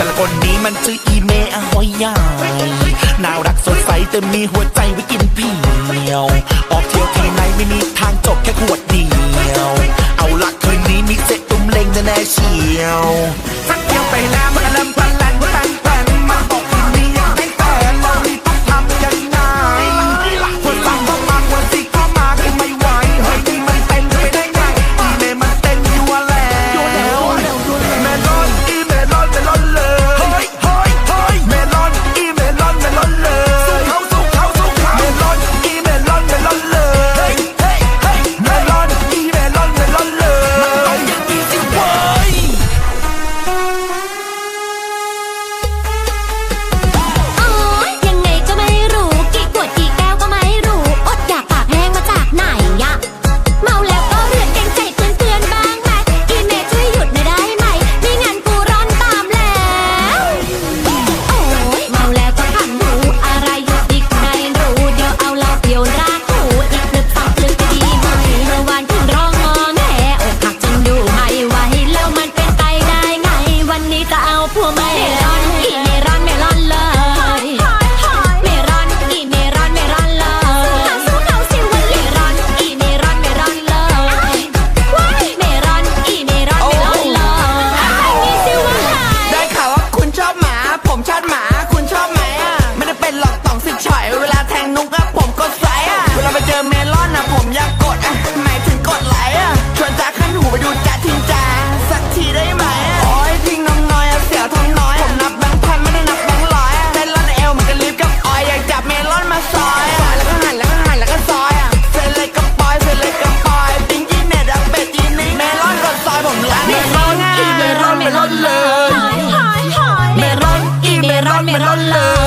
าละคนนี้มันชื่ออีเมอหอยใหน่ารักสดใสแต่มีหัวใจไว้กินเพียว ออกเที่ยวทีไรไม่มีทางจบแค่ขวดเดียว it all out.